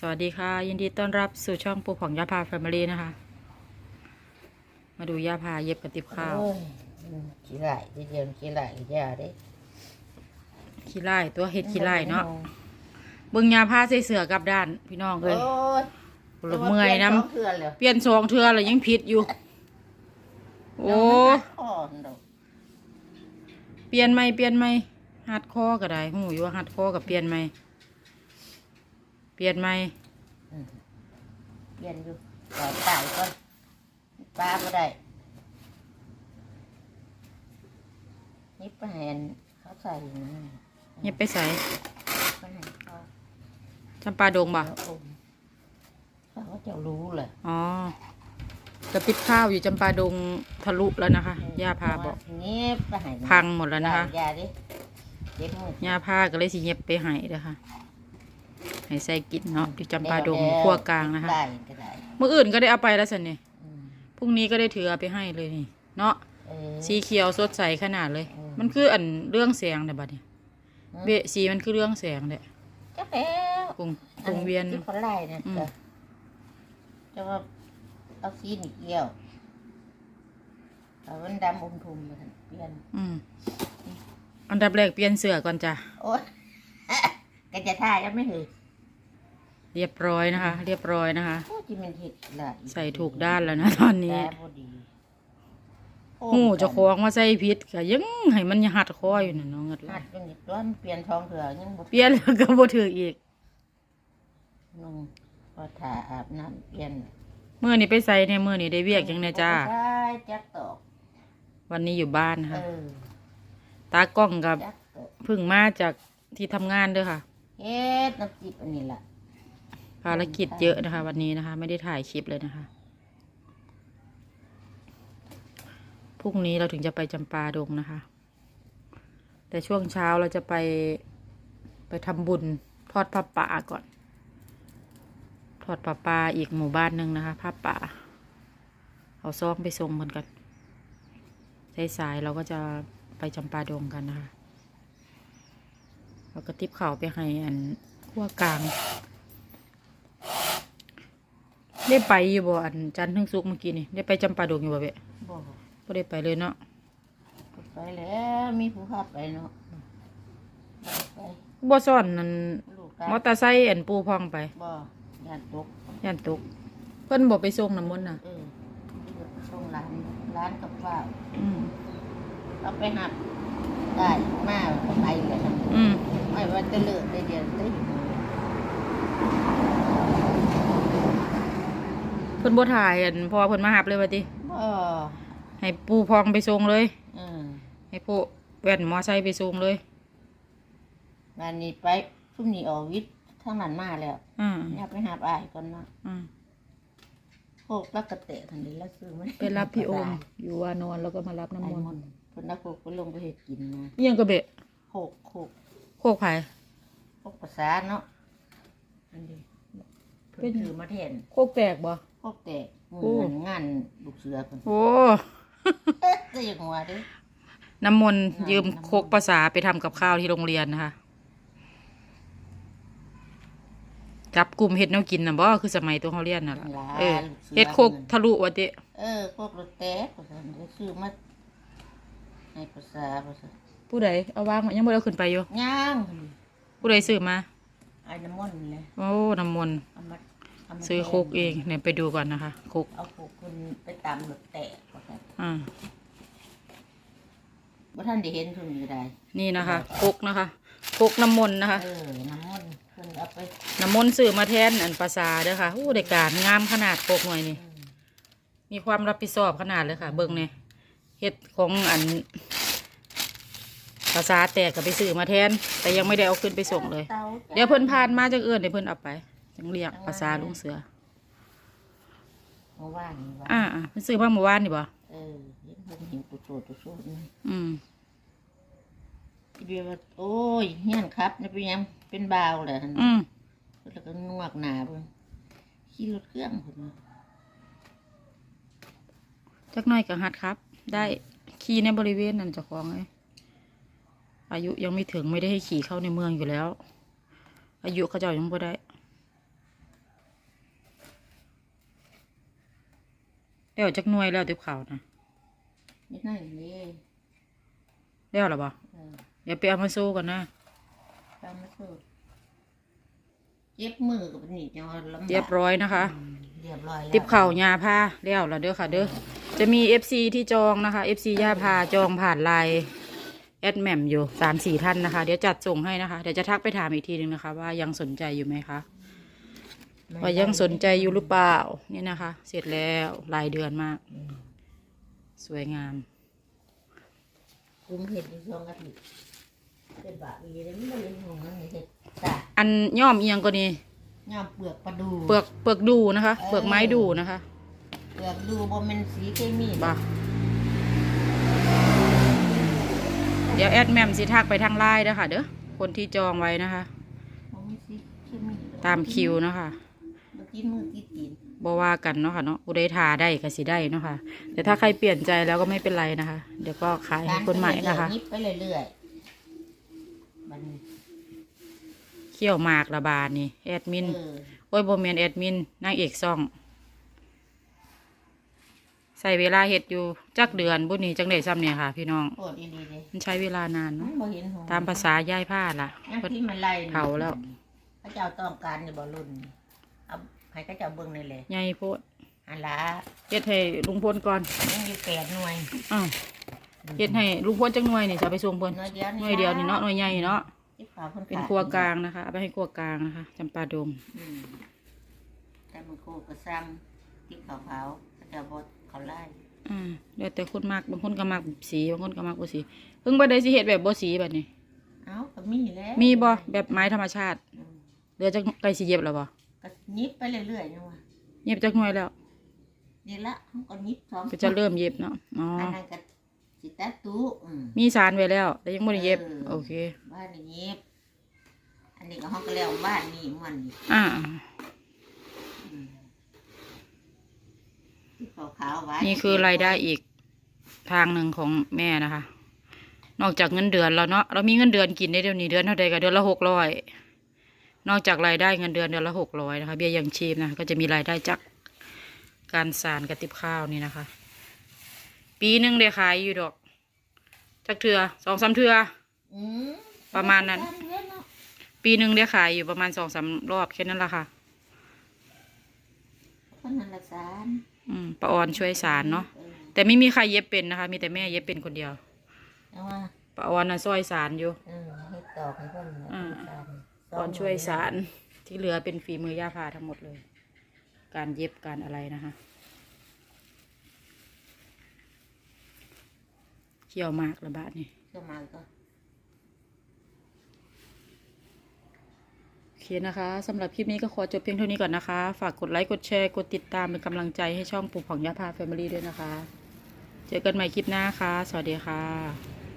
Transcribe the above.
สวัสดีค่ะ ยินดีต้อนรับสู่ช่องปูของยาพาแฟมิลี่นะคะ มาดูยาพาเย็บกระติบข้าวโอ้ยมันขี้ไหลทีเดียวมันขี้ไหลยาเด้ขี้ไล่ตัวเห็ดขี้ไล่เนาะเบิ่งยาพาใส่เสือกลับด้าน พี่น้องโอ้เลยยหลบเมื่อยน้แต่ว่าเปลี่สองเทื่อแล้วำเปลี่ยนสองเทือแล้วยังผิดอยู่ โอ้คอดอกเปลี่ยนไหมเปลี่ยนไหมหัดคอก็ได้หูอยู่ว่าหัดคอกับเปลี่ยนไหม เปลี่ยนไหมอืมเปลี่ยนอยู่ปล่อยตายก่อนปลาก็ได้นี่ไปแหนเขาใส่นะเย็บไปใส่ไปแหนเขาจำปาดงบ่แล้วอมเขาก็จะรู้เลยอ๋อกระติบข้าวอยู่จำปาดงทะลุแล้วนะคะย่าพาบอกนี่ไปแหนพังหมดแล้วนะคะยาดิเจ็บมือย่าผ้าก็เลยสิเย็บไปให้เด้อค่ะ ให้ใส่กินเนาะอยู่จำปาดงขั้วกลางนะคะได้ก็ได้เมื่ออื่นก็ได้เอาไปแล้วสินี่อืมพรุ่งนี้ก็ได้ถือเอาไปให้เลยนี่ เนาะเออสีเขียวสดใสขนาดเลยอืมมันคืออันเรื่องแสงเด้อบัดนี้อืมเบะสีมันคือเรื่องแสงเด้อจักแล้วกงกงเวียนที่คนไล่นะอืมจะจะว่าเอาซีนอีกเกี่ยวเอามันดำอมทุมมาทันเปลี่ยนอืมอันดับแรกเปลี่ยนเสื้อก่อนจ้ะโอ้ยกันจะท่ายังไม่เหย เรียบร้อยนะคะ เรียบร้อยนะคะ โอ้จิมันเห็ดละใส่ถูกด้านแล้วนะตอนนี้ แต่พอดีหูเจะคล้าของมาใส่พิษก็ยังให้มันหัดคออยู่น่ะเน้องเงิดเลหัยดจนอีกต้นเปลี่ยนทองเถื่อยังบ่เปลี่ยนแล้วก็บ่ถืออีกนุ่งพอถ่าอาบน้ำเปลี่ยนเมื่อนี้ไปใส่เนี่ยเมื่อนี้ได้เวียกยังเนี่ยจ้า ใช่จักตอกวันนี้อยู่บ้านนะเอคะอตากล้องกับจักตอกเพึ่งมาจากที่ทำงานเด้วยค่ะ เฮ็ดน้ำจิบอันนี้ล่ะ ภารกิจเยอะนะคะ วันนี้นะคะ ไม่ได้ถ่ายคลิปเลยนะคะพรุ่งนี้เราถึงจะไปจำปาดงนะคะ แต่ช่วงเช้าเราจะไปไปทำบุญทอดผ้าป่าก่อน ทอดผ้าป่าอีกหมู่บ้านหนึ่งนะคะผ้าป่า เอาซองไปส่งกันกันสายๆเราก็จะไปจำปาดงกันนะคะเราก็ติบเข่าไปให้อันขั้วกลาง ได้ไปอยู่บ่อันจันทร์ถึงสุกร์เมื่อกี้นี่ได้ไปจำปาดงอยู่บ่เบะบอกบ่ได้ไปเลยเนาะไปแล้วมีผู้ขับไปเนาะไปบ่ซ่อนนั่นลูกมอเตอร์ไซค์อันปูพองไปบ่ยานตกย่านตก เพิ่นบ่ไปส่งน้ำมนต์น่ะ เออส่งร้านร้านกับข้าวอืมเราไปหับได้มาไปเลยครับอืมไม่ว่าจะเลิกได้เดียวได้ เพิ่นบ่ถ่ายอันเพอเพิ่นมาหับเลยว่าติบ่ให้ปูพองไปส่งเลยเออให้ปูแว่นมอไซค์ไปส่งเลยวันนี้ไปพรุ่งนี้ออกวิทย์ทั้งนั้นมาแล้วอ่าอยากไปหับอายก่อนเนาะอ่าโคกลักกระเตะทันทีแล้วซื้อมันไปรับพี่โอม อยู่วานอนแล้วก็มารับไอ้น้ำมนมนต์ต์เพนนักโคกก็ลงไปเห็ดกินนะอิหยังก็เบะโคกโคกโคกไผ โคกภาษาเนาะอันนี้ เพิ่นถือมาแทนโคกแตกบ่ พวกแตกมืโอ้อนั้นงานลูกเสือคนโอ้เอ๊ะจะยังหัวเดิน้ำมนต์ยืมน้ำมนต์ โคกภาษาไปทำกับข้าวที่โรงเรียนนะคะจับกลุ่มเฮ็ดแนวกินน่ะบ่คือสมัยตัวเขาเรียนน่ะล่ะเออเฮ็ดโคกทะลุว่าติเออพวกรถแตกคนนั้นก็คือมาในภาษาภาษาผู้ใดเอาวางไว้ยังบ่ได้เอาขึ้นไปอยู่ย่างผู้ใดซื้อมา ไอ้น้ำมันต์เลยโอ้น้ำมนต์เอามาเามาซื้อโคกเองเนี่ยไปดูก่อนนะคะโคกเอาโคกคนไปตามรถแตกว่าซั่นอ่าบ่ท่านได้เห็นทุนอยู่ใดนี่นะคะโคกนะคะโคกน้ำมนต์นะคะ เออน้ำมันต์เพิ่นเอาไปน้ำมนต์ซื้อมาแทนอันภาษาเด้อค่ะโอ้ได้การงามขนาดโคกหน่อยนี่ อืมมีความรับผิดชอบขนาดเลยค่ะ เบิ่งเนี่ยเฮ็ดของอัน ภาษาแตกก็ไปซื้อมาแทน แต่ยังไม่ได้เอาขึ้นไปส่งเลยตาเดี๋ยวเพิ่นผ่านมาจากเอื่นเดี๋ยวเพิ่นเอาไปจังเรียกภาษาลุงเสือเมื่อวานนี่ว่าอ่าอ่าเพิ่นซื้อมาเมื่อวานนี่บ่เออเห็นเพิ่นหิวตัวโตตัวโตนี่อืมเดี๋ยวว่าโอ้ยเฮียนครับนี่เป็นหยังเป็นบาวเลยหั่นอืมแล้วก็งวกหนาเพิ่นขี่รถเครื่องพุ่นน่ะจักหน่อยก็หัดครับ ได้ขี่ในบริเวณนั่นเจ้าของเลย อายุยังไม่ถึงไม่ได้ให้ขี่เข้าในเมืองอยู่แล้ว อายุเขาจ้ยังไม่ได้ เดี๋ยวจักหน่วยแล้วเดี๋ยวข่าวนะไม่ได้นี่เดี๋ยวหรอบ่เดี๋ยวไปเอามาสู้กันนะเอามาสู้เย็บมือกับนี่จะลำบากเรียบร้อยนะคะเรียบติบเข่ายาผ้าเลี้ยวแล้วเด้อค่ะ เด้อจะมีเอฟซีที่จองนะคะเอฟซียาผ้าจองผ่านไลน์ แอดแหม่มอยู่สามสี่ท่านนะคะ เดี๋ยวจัดส่งให้นะคะ เดี๋ยวจะทักไปถามอีกทีหนึ่งนะคะ ว่ายังสนใจอยู่ไหมคะว่ายังสนใจอยู่หรือเปล่านี่นะคะ เสร็จแล้วรายเดือนมากอืมสวยงามคุมเห็ดอยู่ช่วงอาทิตย์เป็นบาอีเลยไม่ได้เห็นหงมันเห็ดตาอันย่อมเอียงก็นี่ย่อมเปลือกปลาดูเปลือกเปลือกดูนะคะ เปลือกไม้ดูนะคะ เปลือกดูบ่แมันสีเคมีบ่า เดี๋ยวแอดแหมมสิทักไปทางไลน์นะคะเด้อคนที่จองไว้นะคะบ่มีสีเคมีตามคิวนะคะบ่กินมือกินตีนบ่ว่ากันเนาะค่ะเนาะผู้ใดทาได้ก็สิได้เนาะค่ะ แต่ถ้าใครเปลี่ยนใจแล้วก็ไม่เป็นไรนะคะ เดี๋ยวก็ขายให้คนใหม่นะคะยิบไปเรื่อยๆมันเขี้ยวหมากระบาดนี่แอดมินเออโอ้ยบ่แม่นแอดมินนางเอกซ่อง ใส่เวลาเฮ็ดอยู่จักเดือนบุนี้จังได้ซ้ำเนี่ยค่ะ พี่น้องโคตรดีๆเลยมันใช้เวลานานมัเนาะนบ่เห็นหงตามภาษาย่ายผ้าล่ะนั่นที่มันไล่นี่เผาแล้วพระเจ้าต้องการนี่บ่รุ่นนี่เอาให้พระเจ้าเบิ่งนี่แหละใหญ่โพดอันละเฮ็ดให้ลุงพลก่อนยังอยู่แปดหน่วยอ้าวเฮ็ดให้ลุงพลจักหน่วยนี่จะเอาไปส่งเพิ่นหน่วยเดียวหน่วยเดียวนี่เนาะหน่วยใหญ่เนาะที่ขาวเพิ่นเป็นขายครัวกลางนะคะเอาไปให้ครัวกลางนะคะจำปาดงอืมแต่มันโคกระซ้ำที่ขาวขาวๆพระเจ้าบ่ เขาไล่อ่าแล้วแต่คนมักบางคนก็มักสีบางคนก็มักบ่สีเพิ่งบ่ได้สิเฮ็ดแบบบ่สีบัดนี้ เอ้าก็มีแล้วมีบ่แบบไม้ธรรมชาติอืมเหลือจักใกล้สิเย็บแล้วบ่ก็ยิบไปเรื่อยๆจังว่าเย็บจักหน่วยแล้วนี่ละเขาก็ยิบสองก็จะเริ่มเย็บเนาะอ๋ออันนั้นก็สิตาตู้อืม มีสารไว้แล้ว แต่ยังบ่ได้เย็บเออ โอเค บ้านนี้ยิบอันนี้ก็เขาก็เรียกว่าบ้านนี่มันนี่อ่า อืมที่ ขาวขาวๆไว้นี่คือรายได้อีกทางหนึ่งของแม่นะคะ นอกจากเงินเดือนแล้วเนาะเรามีเงินเดือนกินได้เดี๋ยวนี้เดือนเท่าใดก็เดือนละหกร้อยนอกจากรายได้เงินเดือนเดือนละหกร้อยนะคะ เบี้ยยังชีพนะคะก็จะมีรายได้จากการสารกระติบข้าวนี่นะคะ ปีหนึ่งได้ขายอยู่ดอกจักเถือสองสามเถืออืมประมาณนั้นบ้เยอะเนาะปีหนึ่งได้ขายอยู่ประมาณสองสามรอบแค่นั้นแหละค่ะ คนนั้นละสารอืมป้าออนช่วยสารเนาะออแต่ไม่มีใครเย็บเป็นนะคะ มีแต่แม่เย็บเป็นคนเดียวแต่ว่าป้าออนน่ะซอยสารอยู่ เออให้ตอกให้เพิ่นน่ะอ่า สารป้าออนช่วยสารที่เหลือเป็นฝีมือย่าพาทั้งหมดเลย การเย็บการอะไรนะคะเขี่ยวหมากระบาดนี่เชื่อมาก็ โอ เคนะคะสำหรับคลิปนี้ก็ขอจบเพียงเท่านี้ก่อนนะคะ ฝากกดไลค์ กดแชร์ กดติดตามเป็นกำลังใจให้ช่องปลูกของย่าพาแฟมิลี่ด้วยนะคะ เจอกันใหม่คลิปหน้าค่ะ สวัสดีค่ะ